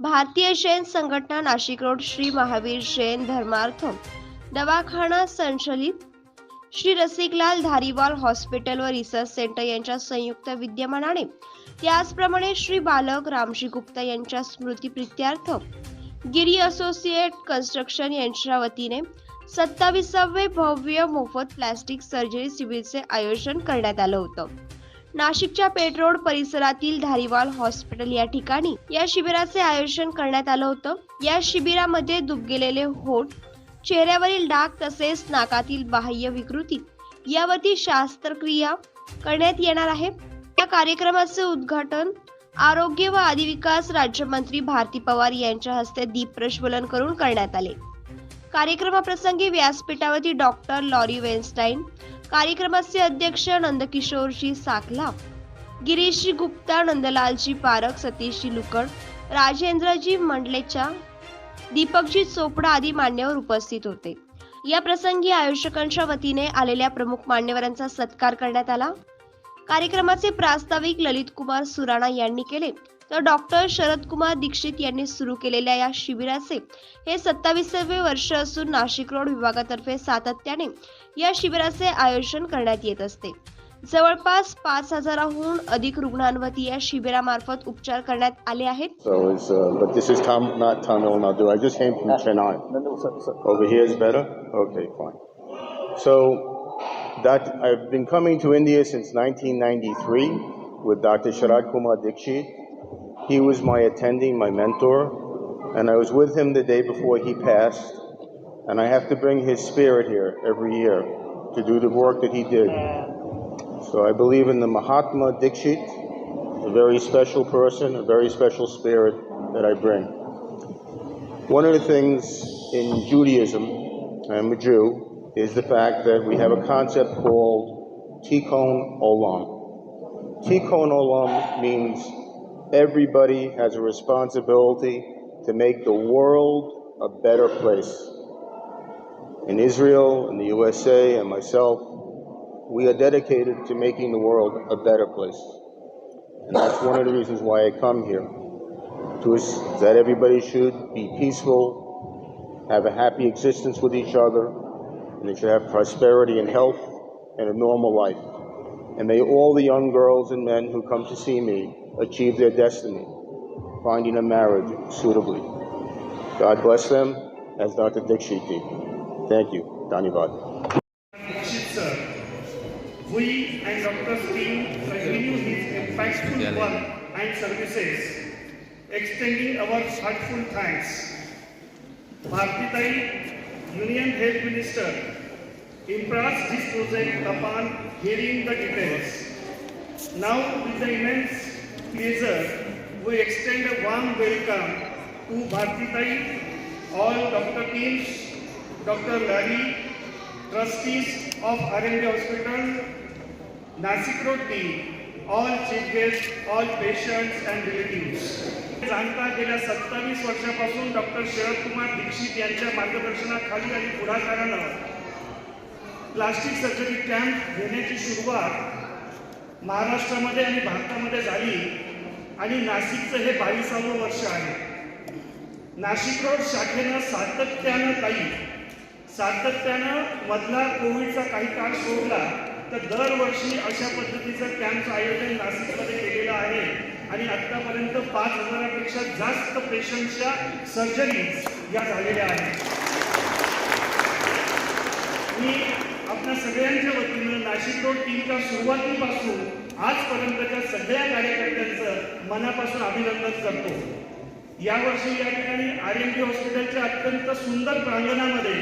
भारतीय जैन संघटना नाशिक रोड श्री महावीर जैन धर्मार्थ दवाखाना संचलित. श्री रसिकलाल धारीवाल हॉस्पिटल व रिसर्च सेंटर यांच्या संयुक्त विद्यमानाने. त्याचप्रमाणे श्री बालक रामजी गुप्ता यांच्या स्मृतीप्रित्यर्थ गिरी असोसिएट कन्स्ट्रक्शन यांच्या वतीने सत्तावीसावे भव्य मोफत प्लॅस्टिक सर्जरी शिबिरचे आयोजन करण्यात आलं होतं. नाशिकच्या पेटरोड परिसरातील धारीवाल हॉस्पिटल या ठिकाणी या शिबिराचे आयोजन करण्यात आलं होतं. या शिबिरामध्ये दुबगेलेले होठ चेहऱ्यावरील डाग तसेच नाकातील बाह्य विकृती यावरती शास्त्रक्रिया करण्यात येणार आहे. या कार्यक्रमाचे उद्घाटन आरोग्य व आदिविकास राज्यमंत्री भारती पवार यांच्या हस्ते दीप प्रज्वलन करून करण्यात आले. कार्यक्रमाप्रसंगी व्यासपीठावरती डॉक्टर लॉरी वेन्स्टाईन कार्यक्रमाचे अध्यक्ष नंदकिशोरजी साखला गिरीशजी गुप्ता नंदलालजी पारख सतीशजी लुकड राजेंद्रजी मंडलेच्या दीपकजी चोपडा आदी मान्यवर उपस्थित होते. या प्रसंगी आयोजकांच्या वतीने आलेल्या प्रमुख मान्यवरांचा सत्कार करण्यात आला. कार्यक्रमाचे प्रास्ताविक ललित कुमार सुराणा यांनी केले. तर डॉक्टर शरद कुमार दीक्षित यांनी सुरू केलेल्या या शिबिराचे हे सत्तावीसावे वर्ष असून नाशिक रोड विभागातर्फे सातत्याने या शिबिराचे आयोजन करण्यात येत असते. जवळपास पाच हजाराहून अधिक रुग्णांवरती या शिबिरामार्फत उपचार करण्यात आले आहेत. That i've been coming to india since 1993 with dr sharad kumar dikshit He was my attending, my mentor, and I was with him the day before he passed. And I have to bring his spirit here every year to do the work that he did. So I believe in the Mahatma Dikshit, a very special person, a very special spirit that I bring. One of the things in Judaism, I'm a Jew, is the fact that we have a concept called Tikkun Olam. Tikkun Olam means everybody has a responsibility to make the world a better place. In Israel, in the USA, and myself, we are dedicated to making the world a better place. And that's one of the reasons why I come here. To is that everybody should be peaceful, have a happy existence with each other, and they should have prosperity and health and a normal life. And may all the young girls and men who come to see me achieve their destiny, finding a marriage suitably. God bless them, as Dr. Dixit did. Thank you. Dhanyavad. Dixit we and Dr. Singh continue his impactful work and services, extending our heartful thanks. Bhartitai, Union Health Minister, impressed this project upon hearing the details. Now, with the immense pleasure, we extend a warm welcome to Bhartitai, all doctor teams, Dr. Larry, trustees of RMD Hospital, Nasik Road team, all chief guests, all patients and relatives. जाणता गेल्या सत्तावीस वर्षापासून doctor Sharad Kumar Dikshit यांच्या मार्गदर्शनाखाली आणि पुढाकारानं plastic surgery camp घेण्याची सुरुवात महाराष्ट्रामध्ये आणि भारतामध्ये झाली आणि नाशिकचं हे बावीसावं वर्ष आहे. नाशिक रोड शाखेनं सातत्यानं काही सातत्यानं मधला कोविडचा काही काळ सोडला तर दरवर्षी अशा पद्धतीचं कॅम्पचं आयोजन नाशिकमध्ये केलेलं आहे. आणि आत्तापर्यंत पाच हजारापेक्षा जास्त पेशंटच्या सर्जरीज या झालेल्या आहेत. मी आपल्या सगळ्यांच्या वतीनं नाशिक रोड टीमच्या सुरुवातीपासून आजपर्यंतच्या सगळ्या कार्यकर्त्यांचं मनापासून अभिनंदन करतो. यावर्षी या ठिकाणी आर एम पी हॉस्पिटलच्या अत्यंत सुंदर प्रांगणामध्ये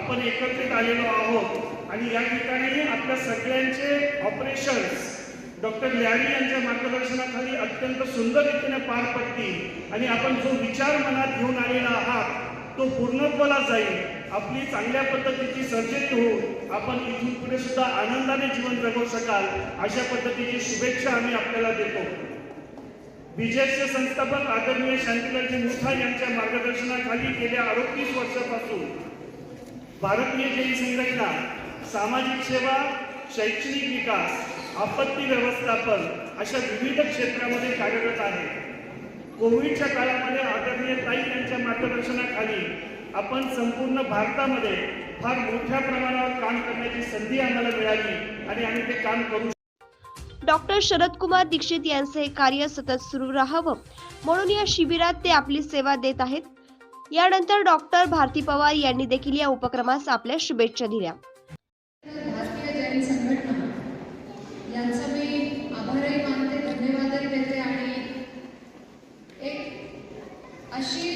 आपण एकत्रित आलेलो आहोत आणि या ठिकाणी आपल्या सगळ्यांचे ऑपरेशन्स डॉक्टर लॅरी यांच्या मार्गदर्शनाखाली अत्यंत सुंदर रीतीने पार पडतील आणि आपण जो विचार मनात घेऊन आलेला आहात तो पूर्णत्वाला जाईल. आपली चांगल्या पद्धतीची सर्जरी होऊन आपण इथून पुढे सुद्धा आनंदाने जीवन जगू शकाल अशा पद्धतीची शुभेच्छा आम्ही आपल्याला देतो. बीजेपचे संस्थापक आदरणीय शांतीलालजी मुठा यांच्या मार्गदर्शनाखाली गेल्या अडतीस वर्षापासून भारतीय जैन संघटना सामाजिक सेवा शैक्षणिक विकास आपत्ती व्यवस्थापन अशा विविध क्षेत्रामध्ये कार्यरत आहे. कोविडच्या काळामध्ये आदरणीय ताई यांच्या मार्गदर्शनाखाली आपण संपूर्ण भारतामध्ये फार मोठ्या प्रमाणावर काम करण्याची संधी आम्हाला मिळाली आणि आम्ही ते काम करू डॉक्टर शरद कुमार दीक्षित यांचे हे कार्य सतत सुरू राहावं म्हणून या शिबिरात ते आपली सेवा देत आहेत. यानंतर डॉक्टर भारती पवार यांनी देखील या उपक्रमास आपल्या शुभेच्छा दिल्या. भारतीय जैन संघटना यांचं मी आभारही मानते धन्यवादही देते आणि एक अशी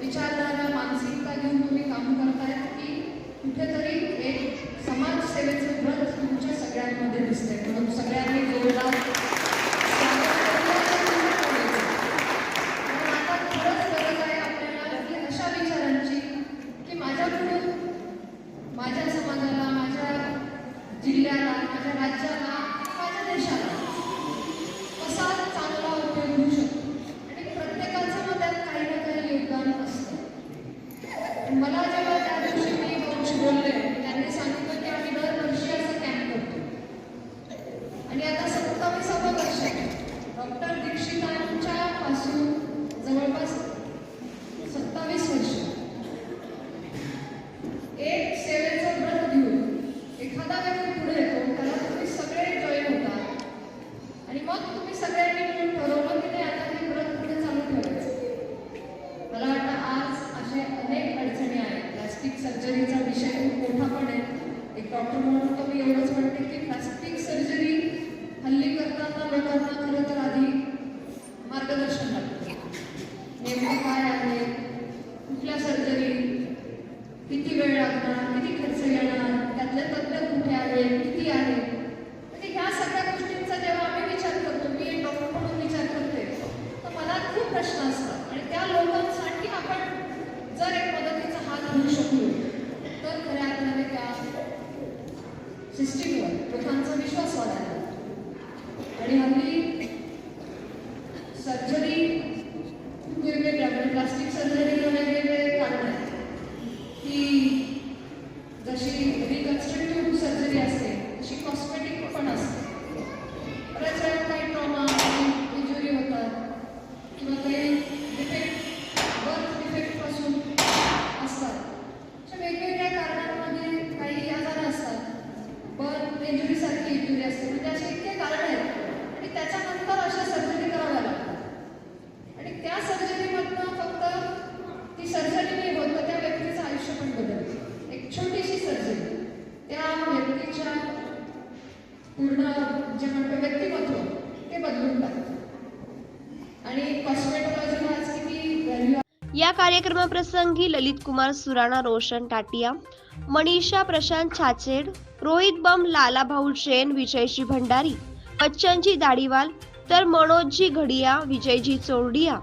विचारधारा मानसिकता घेऊन तुम्ही काम करतायत की कुठेतरी एक समाजसेवेचं व्रत तुमच्या सगळ्यांमध्ये दिसते म्हणून सगळ्यांनी जोरदार आता खरंच गरज आहे आपल्याला की अशा विचारांची की माझ्याकडून माझ्या समाजाला माझ्या जिल्ह्याला माझ्या राज्याला सत्तावीसावं वर्ष. डॉक्टर दीक्षितांच्या पासून जवळपास सत्तावीस वर्ष एक सेवेचं व्रत घेऊन एखादा व्यक्ती पुढे येतो त्याला तुम्ही सगळे जॉईन होतात आणि मग तुम्ही सगळ्यांनी मिळून ठरवलं की नाही आता हे व्रत पुढे चालू ठेवायचं मला वाटतं आज असे अनेक अडचणी आहेत प्लास्टिक सर्जरीचा विषय खूप मोठा पण आहे एक डॉक्टर म्हणून तर मी एवढंच म्हणते की प्लास्टिक सर्जरी हल्ली करताना लोकांना खरं तर आधी मार्गदर्शन लागतं नेमकं काय आहे कुठल्या सर्जरी किती वेळ लागणार किती खर्च येणार त्यातले तत्व कुठे आहे किती आहे? म्हणजे ह्या सगळ्या गोष्टींचा जेव्हा आम्ही विचार करतो मी एक डॉक्टर म्हणून विचार करते तर मला खूप प्रश्न असतात. आणि त्या लोकांसाठी आपण जर एक मदतीचा हात घेऊ शकलो तर खऱ्या अर्थाने त्या सिस्टीमवर लोकांचा विश्वास वाढायला आणि हल्ली सर्जरी वेगवेगळ्या म्हणजे प्लास्टिक सर्जरीला वेगवेगळे कारण आहेत की जशी रिकन्स्ट्रक्टिव्ह सर्जरी असते तशी कॉस्मेटिक पण असते बऱ्याच वेळा काही ट्रॉमा इंजुरी होतात किंवा काही डिफेक्ट बर्थ डिफेक्टपासून असतात अशा वेगवेगळ्या कारणांमध्ये काही आजार असतात बर्थ इंजुरीसारखी इंजुरी असते म्हणजे असे इतके कारण आहेत आणि त्याच्यानंतर अशा सर्जरी कराव्या लागतात आणि त्या सर्जरीमधनं फक्त ती सर्जरी नाही होत तर त्या व्यक्तीचं आयुष्य पण बदलते एक छोटीशी सर्जरी त्या व्यक्तीच्या पूर्ण जे म्हणतो व्यक्तिमत्व ते बदलून टाकतं आणि कॉस्मेटॉलॉजीला आज किती व्हॅल्यू या कार्यक्रमाप्रसंगी ललित कुमार सुराणा रोशन टाटिया मनीषा प्रशांत छाचेड रोहित बम लालाभाऊ जैन विजयजी भंडारी बच्चनजी दाढीवाल तर मनोजजी घडिया विजयजी चोरडिया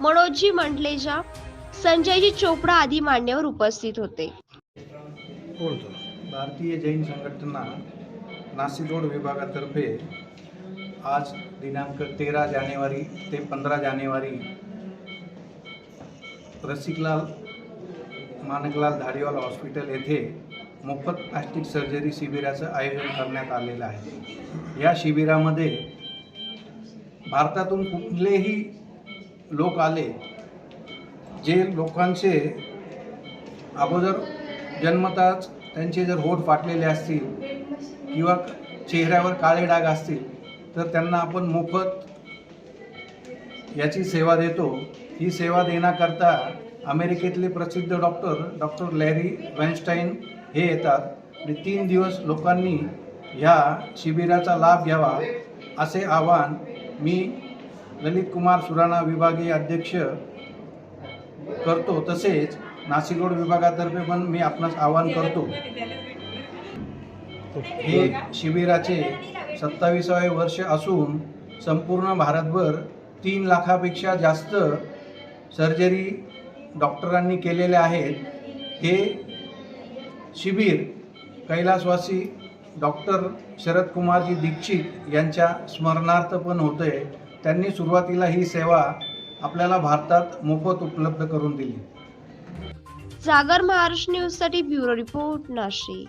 मनोजजी मंडलेजा संजयजी चोपडा आदी मान्यवर उपस्थित होते. भारतीय जैन संघटना नाशिक रोड विभागातर्फे आज दिनांक तेरा जानेवारी ते पंधरा जानेवारी रसिकलाल मानकलाल धाडीवाल हॉस्पिटल येथे मोफत प्लास्टिक सर्जरी शिबिराचं आयोजन करण्यात आलेलं आहे. या शिबिरामध्ये भारतातून कुठलेही लोक आले जे लोकांचे अगोदर जन्मताच त्यांचे जर होठ फाटलेले असतील किंवा चेहऱ्यावर काळे डाग असतील तर त्यांना आपण मोफत याची सेवा देतो. ही सेवा देण्याकरता अमेरिकेतले प्रसिद्ध डॉक्टर डॉक्टर लॅरी वेनस्टाईन हे येतात. आणि तीन दिवस लोकांनी ह्या शिबिराचा लाभ घ्यावा असे आवाहन मी ललित कुमार सुराणा विभागीय अध्यक्ष करतो. तसेच नाशिकरोड विभागातर्फे पण मी आपणास आवाहन करतो. हे शिबिराचे सत्तावीसावे वर्ष असून संपूर्ण भारतभर तीन लाखापेक्षा जास्त सर्जरी डॉक्टरांनी केलेल्या आहेत. हे शिबिर कैलासवासी डॉक्टर शरद कुमारजी दीक्षित यांच्या स्मरणार्थ पण होतं आहे त्यांनी सुरुवातीला ही सेवा आपल्याला भारतात मोफत उपलब्ध करून दिली. जागर महाराष्ट्र न्यूजसाठी ब्युरो रिपोर्ट नाशिक.